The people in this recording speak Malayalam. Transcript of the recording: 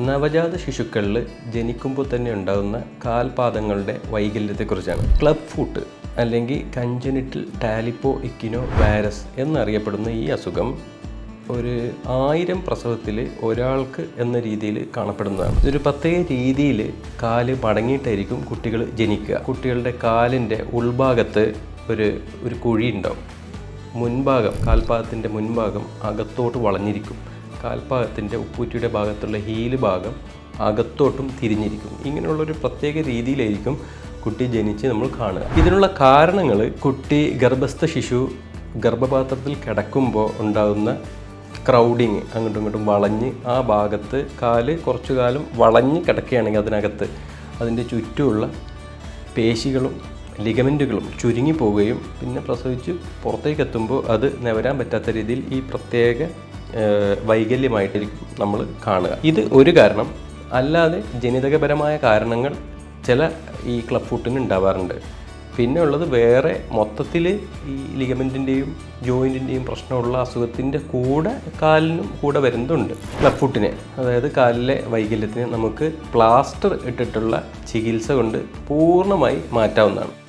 നവജാത ശിശുക്കളിൽ ജനിക്കുമ്പോൾ തന്നെ ഉണ്ടാകുന്ന കാൽപാദങ്ങളുടെ വൈകല്യത്തെക്കുറിച്ചാണ്. ക്ലബ് ഫുട്ട് അല്ലെങ്കിൽ കഞ്ചനിറ്റൽ ടാലിപ്പോ ഇക്കിനോ വൈറസ് എന്നറിയപ്പെടുന്ന ഈ അസുഖം ഒരു ആയിരം പ്രസവത്തിൽ ഒരാൾക്ക് എന്ന രീതിയിൽ കാണപ്പെടുന്നതാണ്. ഇതൊരു പ്രത്യേക രീതിയിൽ കാൽ മടങ്ങിയിട്ടായിരിക്കും കുട്ടികൾ ജനിക്കുക. കുട്ടികളുടെ കാലിന്റെ ഉൾഭാഗത്ത് ഒരു ഒരു കുഴി ഉണ്ടാവും. മുൻഭാഗം കാൽപാദത്തിന്റെ മുൻഭാഗം അകത്തോട്ട് വളഞ്ഞിരിക്കും. കാൽപാദത്തിന്റെ ഉപ്പൂറ്റിയുടെ ഭാഗത്തുള്ള ഹീൽ ഭാഗം അകത്തോട്ടും തിരിഞ്ഞിരിക്കും ഇങ്ങനെയുള്ളൊരു പ്രത്യേക രീതിയിലായിരിക്കും കുട്ടി ജനിച്ച് നമ്മൾ കാണുക. ഇതിനുള്ള കാരണങ്ങൾ കുട്ടി ഗർഭസ്ഥ ശിശു ഗർഭപാത്രത്തിൽ കിടക്കുമ്പോൾ ഉണ്ടാകുന്ന ക്രൗഡിങ് അങ്ങോട്ടും ഇങ്ങോട്ടും വളഞ്ഞ് ആ ഭാഗത്ത് കാൽ കുറച്ചു കാലം വളഞ്ഞ് കിടക്കുകയാണെങ്കിൽ അതിനകത്ത് അതിന്റെ ചുറ്റുമുള്ള പേശികളും ലിഗമെന്റുകളും ചുരുങ്ങി പോവുകയും പിന്നെ പ്രസവിച്ച് പുറത്തേക്ക് എത്തുമ്പോൾ അത് നിവരാൻ പറ്റാത്ത രീതിയിൽ ഈ പ്രത്യേക ഏഹ്, വൈകല്യമായിട്ടായിരിക്കും നമ്മൾ കാണുക. ഇത് ഒരു കാരണം. അല്ലാതെ ജനിതകപരമായ കാരണങ്ങൾ ചില ഈ ക്ലബ് ഫുട്ടിന് ഉണ്ടാവാറുണ്ട്. പിന്നെ ഉള്ളത് വേറെ മൊത്തത്തിൽ ഈ ലിഗമെന്റിന്റെയും ജോയിന്റിന്റെയും പ്രശ്നമുള്ള അസുഖത്തിന്റെ കൂടെ കാലിനും കൂടെ വരുന്നുണ്ട് ക്ലബ് ഫുട്ടിന് അതായത് കാലിലെ വൈകല്യത്തിന് നമുക്ക് പ്ലാസ്റ്റർ ഇട്ടിട്ടുള്ള ചികിത്സ കൊണ്ട് പൂർണമായി മാറ്റാവുന്നതാണ്.